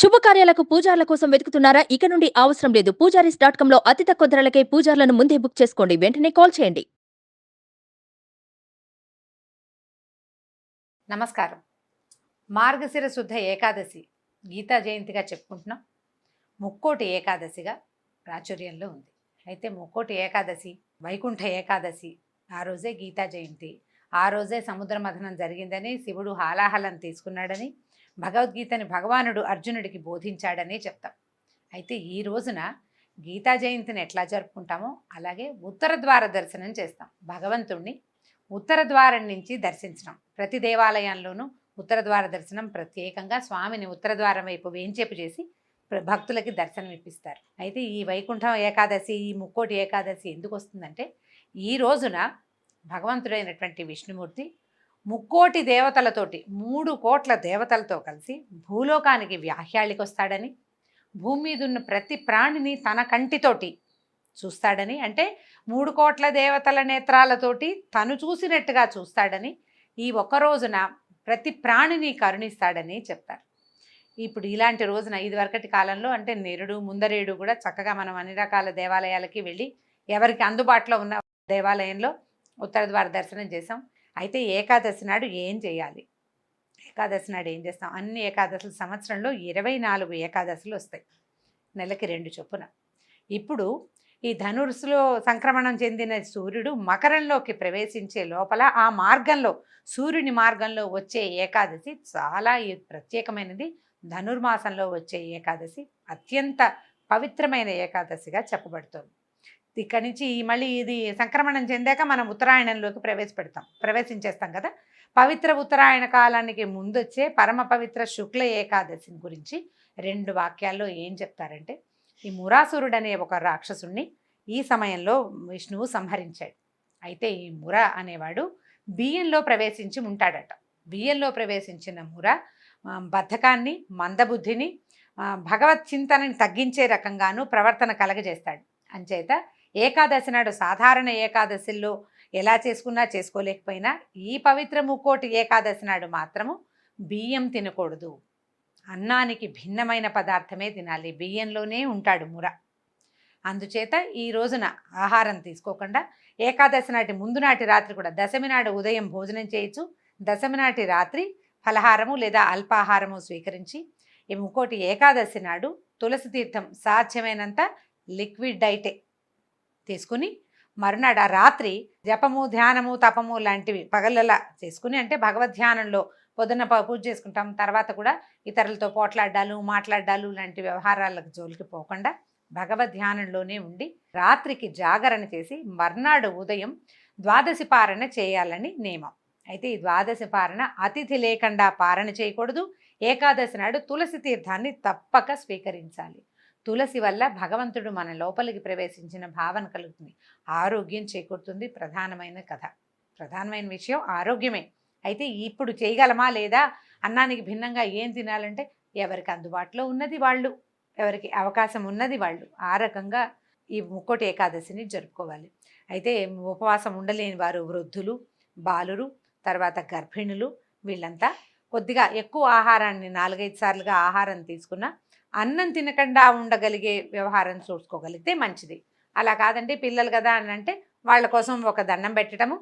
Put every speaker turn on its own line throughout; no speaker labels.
శుభకార్యాలకు పూజార్ల కోసం వెతుకుతున్నారా? ఇక నుండి అవసరం లేదు. పూజారీస్ డాట్ కామ్లో అతి తక్కువ ధరలకే పూజార్లను ముందే బుక్ చేసుకోండి. వెంటనే కాల్ చేయండి.
నమస్కారం. మార్గశిర శుద్ధ ఏకాదశి గీతా జయంతిగా చెప్పుకుంటున్నాం. ముక్కోటి ఏకాదశిగా ప్రాచుర్యంలో ఉంది. అయితే ముక్కోటి ఏకాదశి వైకుంఠ ఏకాదశి ఆ రోజే గీతా జయంతి. ఆ రోజే సముద్ర మథనం జరిగిందని శివుడు హాలాహలం తీసుకున్నాడని భగవద్గీతని భగవానుడు అర్జునుడికి బోధించాడనే చెప్తాం. అయితే ఈ రోజున గీతా జయంతిని ఎట్లా జరుపుకుంటామో అలాగే ఉత్తర ద్వార దర్శనం చేస్తాం. భగవంతుణ్ణి ఉత్తర ద్వారం నుంచి దర్శించడం. ప్రతి దేవాలయంలోనూ ఉత్తర ద్వార దర్శనం ప్రత్యేకంగా స్వామిని ఉత్తర ద్వారం వైపు వేంచేపు చేసి భక్తులకి దర్శనం ఇప్పిస్తారు. అయితే ఈ వైకుంఠం ఏకాదశి ఈ ముక్కోటి ఏకాదశి ఎందుకు వస్తుందంటే ఈ రోజున భగవంతుడైనటువంటి విష్ణుమూర్తి ముక్కోటి దేవతలతోటి మూడు కోట్ల దేవతలతో కలిసి భూలోకానికి వ్యాహ్యాళికి వస్తాడని భూమి మీద ఉన్న ప్రతి ప్రాణిని తన కంటితోటి చూస్తాడని అంటే మూడు కోట్ల దేవతల నేత్రాలతోటి తను చూసినట్టుగా చూస్తాడని ఈ ఒక్క రోజున ప్రతి ప్రాణిని కరుణిస్తాడని చెప్తారు. ఇప్పుడు ఇలాంటి రోజున ఇదివరకటి కాలంలో అంటే నెరుడు ముందరేడు కూడా చక్కగా మనం అన్ని రకాల దేవాలయాలకి వెళ్ళి ఎవరికి అందుబాటులో ఉన్న దేవాలయంలో ఉత్తర ద్వార దర్శనం చేసాం అయితే ఏకాదశి నాడు ఏం చేయాలి? ఏకాదశి నాడు ఏం చేస్తాం? అన్ని ఏకాదశులు సంవత్సరంలో ఇరవై నాలుగు ఏకాదశులు వస్తాయి. నెలకి రెండు చొప్పున. ఇప్పుడు ఈ ధనుర్సులో సంక్రమణం చెందిన సూర్యుడు మకరంలోకి ప్రవేశించే లోపల ఆ మార్గంలో సూర్యుని మార్గంలో వచ్చే ఏకాదశి చాలా ప్రత్యేకమైనది. ధనుర్మాసంలో వచ్చే ఏకాదశి అత్యంత పవిత్రమైన ఏకాదశిగా చెప్పబడుతుంది. ఇక్కడి నుంచి మళ్ళీ ఇది సంక్రమణం చెందాక మనం ఉత్తరాయణంలోకి ప్రవేశపెడతాం. ప్రవేశించేస్తాం కదా? పవిత్ర ఉత్తరాయణ కాలానికి ముందొచ్చే పరమ పవిత్ర శుక్ల ఏకాదశిని గురించి రెండు వాక్యాల్లో ఏం చెప్తారంటే ఈ మురాసురుడు అనే ఒక రాక్షసుణ్ణి ఈ సమయంలో విష్ణువు సంహరించాడు. అయితే ఈ ముర అనేవాడు బియ్యంలో ప్రవేశించి ఉంటాడట. బియ్యంలో ప్రవేశించిన ముర బద్ధకాన్ని మందబుద్ధిని భగవత్ చింతనని తగ్గించే రకంగాను ప్రవర్తన కలగజేస్తాడు. అంచేత ఏకాదశి నాడు సాధారణ ఏకాదశిల్లో ఎలా చేసుకున్నా చేసుకోలేకపోయినా ఈ పవిత్ర ముక్కోటి ఏకాదశి నాడు మాత్రము బియ్యం తినకూడదు. అన్నానికి భిన్నమైన పదార్థమే తినాలి. బియ్యంలోనే ఉంటాడు ముర. అందుచేత ఈ రోజున ఆహారం తీసుకోకుండా ఏకాదశి నాటి ముందు నాటి రాత్రి కూడా దశమి నాడు ఉదయం భోజనం చేయొచ్చు దశమి నాటి రాత్రి ఫలహారము లేదా అల్పాహారము స్వీకరించి ఇంకోటి ఏకాదశి నాడు తులసి తీర్థం సాధ్యమైనంత లిక్విడ్ డైటే తీసుకుని మరునాడు ఆ రాత్రి జపము ధ్యానము తపము లాంటివి పగలలా చేసుకుని అంటే భగవద్ ధ్యానంలో పొద్దున్న ప- పూజ చేసుకుంటాం. తర్వాత కూడా ఇతరులతో పోట్లాడ్డాలు మాట్లాడాలు లాంటి వ్యవహారాలకు జోలికి పోకుండా భగవద్ ధ్యానంలోనే ఉండి రాత్రికి జాగరణ చేసి మర్నాడు ఉదయం ద్వాదశి పారణ చేయాలని నియమం. అయితే ఈ ద్వాదశి పారణ అతిథి లేకుండా పారణ చేయకూడదు. ఏకాదశి నాడు తులసి తీర్థాన్ని తప్పక స్వీకరించాలి. తులసి వల్ల భగవంతుడు మన లోపలికి ప్రవేశించిన భావన కలుగుతుంది. ఆరోగ్యం చేకూరుతుంది. ప్రధానమైన కథ. ప్రధానమైన విషయం ఆరోగ్యమే. అయితే ఇప్పుడు చేయగలమా లేదా అన్నానికి భిన్నంగా ఏం తినాలంటే ఎవరికి అందుబాటులో ఉన్నది వాళ్ళు. ఎవరికి అవకాశం ఉన్నది వాళ్ళు. ఆ రకంగా ఈ ముక్కోటి ఏకాదశిని జరుపుకోవాలి. అయితే ఉపవాసం ఉండలేని వారు వృద్ధులు బాలురు తర్వాత గర్భిణులు వీళ్ళంతా కొద్దిగా ఎక్కువ ఆహారాన్ని నాలుగైదు సార్లుగా ఆహారం తీసుకున్న అన్నం తినకుండా ఉండగలిగే వ్యవహారం చూసుకోగలిగితే మంచిది. అలా కాదంటే పిల్లలు కదా అని అంటే వాళ్ళ కోసం ఒక దండం పెట్టడము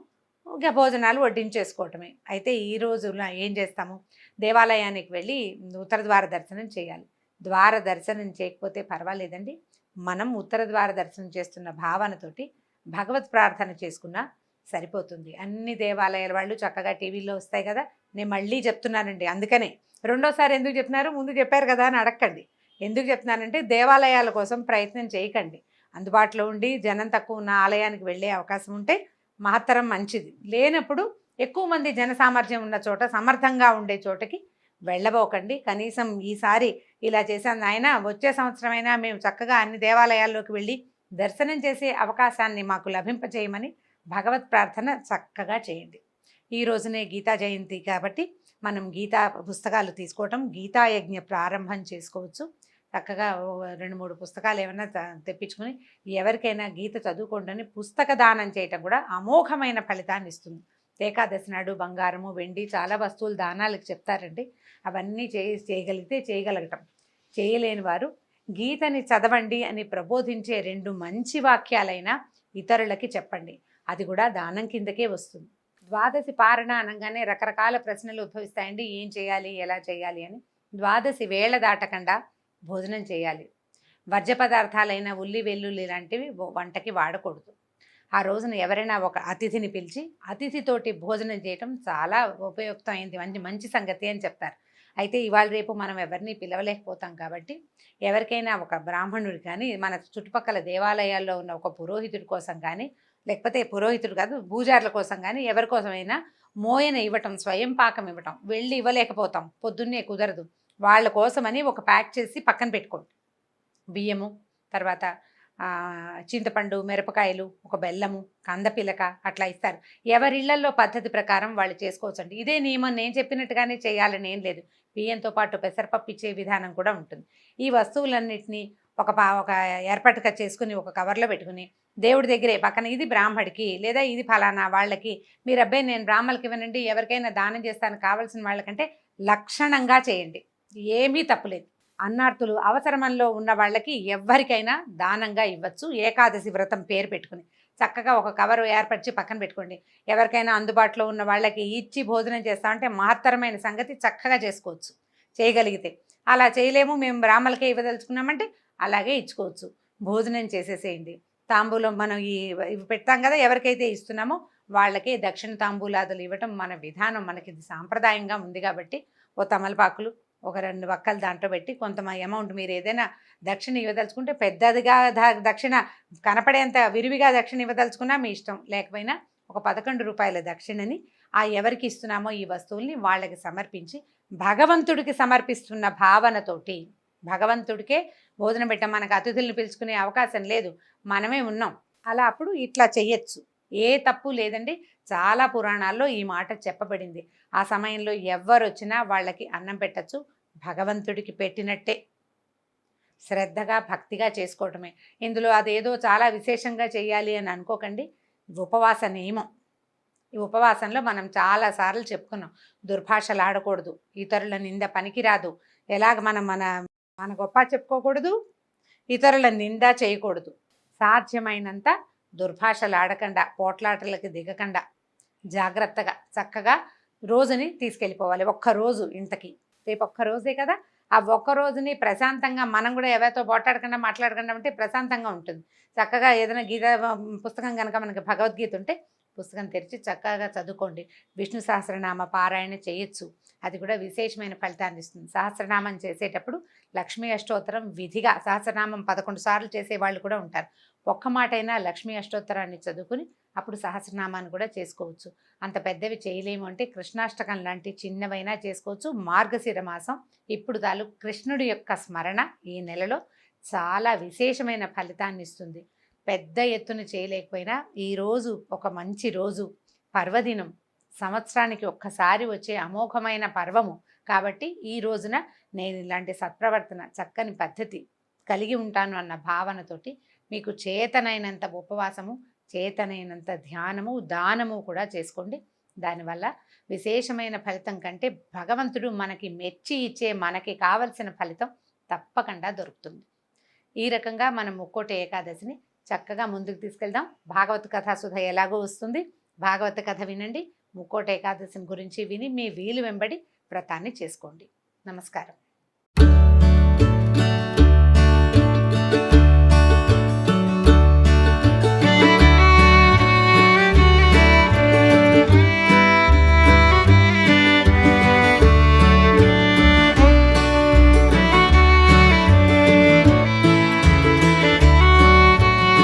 ఇంకా భోజనాలు వడ్డించేసుకోవటమే. అయితే ఈ రోజున ఏం చేస్తాము? దేవాలయానికి వెళ్ళి ఉత్తర ద్వార దర్శనం చేయాలి. ద్వార దర్శనం చేయకపోతే పర్వాలేదండి. మనం ఉత్తర ద్వార దర్శనం చేస్తున్న భావనతోటి భగవత్ ప్రార్థన చేసుకున్నా సరిపోతుంది. అన్ని దేవాలయాల వాళ్ళు చక్కగా టీవీలో వస్తాయి కదా. నేను మళ్ళీ చెప్తున్నానండి అందుకనే. రెండోసారి ఎందుకు చెప్తున్నారు ముందు చెప్పారు కదా అని అడగండి ఎందుకు చెప్తున్నానంటే దేవాలయాల కోసం ప్రయత్నం చేయకండి. అందుబాటులో ఉండి జనం తక్కువ ఉన్న ఆలయానికి వెళ్ళే అవకాశం ఉంటే మహత్తరం మంచిది. లేనప్పుడు ఎక్కువ మంది జన సామర్థ్యం ఉన్న చోట సమర్థంగా ఉండే చోటకి వెళ్ళబోకండి. కనీసం ఈసారి ఇలా చేశాను ఆయన వచ్చే సంవత్సరమైనా మేము చక్కగా అన్ని దేవాలయాల్లోకి వెళ్ళి దర్శనం చేసే అవకాశాన్ని మాకు లభింపచేయమని భగవత్ ప్రార్థన చక్కగా చేయండి. ఈ రోజునే గీతా జయంతి కాబట్టి మనం గీతా పుస్తకాలు తీసుకోవటం గీతాయజ్ఞ ప్రారంభం చేసుకోవచ్చు. చక్కగా రెండు మూడు పుస్తకాలు ఏమైనా తెప్పించుకుని తెప్పించుకొని ఎవరికైనా గీత చదువుకోండి పుస్తక దానం చేయటం కూడా అమోఘమైన ఫలితాన్ని ఇస్తుంది. ఏకాదశి నాడు బంగారము వెండి చాలా వస్తువులు దానాలకు చెప్తారండి. అవన్నీ చేయి చేయగలిగితే చేయగలగటం. చేయలేని వారు గీతని చదవండి అని ప్రబోధించే రెండు మంచి వాక్యాలైన ఇతరులకి చెప్పండి. అది కూడా దానం కిందకే వస్తుంది. ద్వాదశి పారణ అనగానే రకరకాల ప్రశ్నలు ఉద్భవిస్తాయండి. ఏం చేయాలి? ఎలా చేయాలి? అని. ద్వాదశి వేళ దాటకుండా భోజనం చేయాలి. వర్జ పదార్థాలైన ఉల్లి వెల్లుల్లి లాంటివి వంటకి వాడకూడదు. ఆ రోజున ఎవరైనా ఒక అతిథిని పిలిచి అతిథితోటి భోజనం చేయటం చాలా ఉపయుక్తమైంది. మంచి మంచి సంగతి అని చెప్తారు. అయితే ఇవాళ రేపు మనం ఎవరిని పిలవలేకపోతాం కాబట్టి ఎవరికైనా ఒక బ్రాహ్మణుడు కానీ మన చుట్టుపక్కల దేవాలయాల్లో ఉన్న ఒక పురోహితుడి కోసం కానీ లేకపోతే పురోహితుడు కాదు పూజారుల కోసం కానీ ఎవరి కోసమైనా మోయన ఇవ్వటం స్వయం పాకం ఇవ్వటం వెళ్ళి ఇవ్వలేకపోతాం. పొద్దున్నే కుదరదు. వాళ్ళ కోసమని ఒక ప్యాక్ చేసి పక్కన పెట్టుకోండి. బియ్యము తర్వాత చింతపండు మిరపకాయలు ఒక బెల్లము కందపిలక అట్లా ఇస్తారు. ఎవరిళ్ళల్లో పద్ధతి ప్రకారం వాళ్ళు చేసుకోవచ్చండి. ఇదే నియమం నేను చెప్పినట్టుగానే చేయాలని ఏం లేదు. బియ్యంతో పాటు పెసరపప్పు ఇచ్చే విధానం కూడా ఉంటుంది. ఈ వస్తువులన్నింటినీ ఒక పా ఒక ఏర్పాటుగా చేసుకుని ఒక కవర్లో పెట్టుకుని దేవుడి దగ్గరే పక్కన ఇది బ్రాహ్మడికి లేదా ఇది ఫలానా వాళ్ళకి మీరు అబ్బాయి నేను బ్రాహ్మణులకి ఇవ్వనండి ఎవరికైనా దానం చేస్తాను కావాల్సిన వాళ్ళకంటే లక్షణంగా చేయండి. ఏమీ తప్పులేదు. అన్నార్థులు అవసరమంలో ఉన్న వాళ్ళకి ఎవరికైనా దానంగా ఇవ్వచ్చు. ఏకాదశి వ్రతం పేరు పెట్టుకుని. చక్కగా ఒక కవర్ ఏర్పరిచి పక్కన పెట్టుకోండి. ఎవరికైనా అందుబాటులో ఉన్న వాళ్ళకి ఇచ్చి భోజనం చేస్తామంటే మహత్తరమైన సంగతి చక్కగా చేసుకోవచ్చు. చేయగలిగితే. అలా చేయలేము. మేము బ్రాహ్మలకే ఇవ్వదలుచుకున్నామంటే అలాగే ఇచ్చుకోవచ్చు. భోజనం చేసేసేయండి. తాంబూలం మనం ఈ ఇవి పెడతాం కదా ఎవరికైతే ఇస్తున్నామో వాళ్ళకే దక్షిణ తాంబూలాదులు ఇవ్వటం మన విధానం. మనకి సాంప్రదాయంగా ఉంది కాబట్టి. ఓ తమలపాకులు ఒక రెండు వక్కలు దాంట్లో పెట్టి కొంత అమౌంట్ మీరు ఏదైనా దక్షిణ ఇవ్వదలుచుకుంటే పెద్దదిగా దక్షిణ కనపడేంత విరివిగా దక్షిణ ఇవ్వదలుచుకున్నా మీ ఇష్టం. లేకపోయినా ఒక పదకొండు రూపాయల దక్షిణని ఆ ఎవరికి ఇస్తున్నామో ఈ వస్తువుల్ని వాళ్ళకి సమర్పించి భగవంతుడికి సమర్పిస్తున్న భావనతోటి భగవంతుడికే భోజనం పెట్టాం మనకు అతిథుల్ని పిలుచుకునే అవకాశం లేదు. మనమే ఉన్నాం. అలా అప్పుడు ఇట్లా చెయ్యొచ్చు. ఏ తప్పు లేదండి. చాలా పురాణాల్లో ఈ మాట చెప్పబడింది. ఆ సమయంలో ఎవ్వరు వచ్చినా వాళ్ళకి అన్నం పెట్టచ్చు. భగవంతుడికి పెట్టినట్టే. శ్రద్ధగా భక్తిగా చేసుకోవటమే. ఇందులో అదేదో చాలా విశేషంగా చేయాలి అని అనుకోకండి. ఉపవాస నియమం. ఈ ఉపవాసంలో మనం చాలాసార్లు చెప్పుకున్నాం. దుర్భాషలు ఆడకూడదు ఇతరుల నింద పనికిరాదు. ఎలాగ మనం మన మన గొప్ప చెప్పుకోకూడదు? ఇతరుల నింద చేయకూడదు. సాధ్యమైనంత దుర్భాషలు ఆడకుండా పోట్లాటలకి దిగకుండా జాగ్రత్తగా చక్కగా రోజుని తీసుకెళ్ళిపోవాలి. ఒక్క రోజు ఇంతకి. రేపు ఒక్క రోజే కదా? ఆ ఒక్క రోజుని ప్రశాంతంగా మనం కూడా ఎవరితో పోట్లాడకుండా మాట్లాడకుండా ఉంటే ప్రశాంతంగా ఉంటుంది. చక్కగా ఏదైనా గీత పుస్తకం కనుక మనకి భగవద్గీత ఉంటే పుస్తకం తెరిచి చక్కగా చదువుకోండి. విష్ణు సహస్రనామ పారాయణ చేయొచ్చు. అది కూడా విశేషమైన ఫలితాన్ని ఇస్తుంది. సహస్రనామం చేసేటప్పుడు లక్ష్మీ అష్టోత్తరం విధిగా సహస్రనామం పదకొండు సార్లు చేసే వాళ్ళు కూడా ఉంటారు. ఒక్క మాటైనా లక్ష్మీ అష్టోత్తరాన్ని చదువుకుని అప్పుడు సహస్రనామాన్ని కూడా చేసుకోవచ్చు. అంత పెద్దవి చేయలేము అంటే కృష్ణాష్టకం లాంటి చిన్నవైనా చేసుకోవచ్చు. మార్గశిర మాసం ఇప్పుడు తాలూ కృష్ణుడి యొక్క స్మరణ ఈ నెలలో చాలా విశేషమైన ఫలితాన్ని ఇస్తుంది. పెద్ద ఎత్తున చేయలేకపోయినా ఈరోజు ఒక మంచి రోజు పర్వదినం సంవత్సరానికి ఒక్కసారి వచ్చే అమోఘమైన పర్వము కాబట్టి ఈ రోజున నేను ఇలాంటి సత్ప్రవర్తన చక్కని పద్ధతి కలిగి ఉంటాను అన్న భావనతోటి మీకు చేతనైనంత ఉపవాసము చేతనైనంత ధ్యానము దానము కూడా చేసుకోండి. దానివల్ల విశేషమైన ఫలితం కంటే భగవంతుడు మనకి మెచ్చి ఇచ్చే మనకి కావలసిన ఫలితం తప్పకుండా దొరుకుతుంది. ఈ రకంగా మనం ముక్కోటి ఏకాదశిని చక్కగా ముందుకు తీసుకెళ్దాం. భాగవత కథా సుధ ఎలాగో వస్తుంది. భాగవత కథ వినండి. ముక్కోట ఏకాదశిని గురించి విని మీ వీలు వెంబడి వ్రతాన్ని చేసుకోండి. నమస్కారం.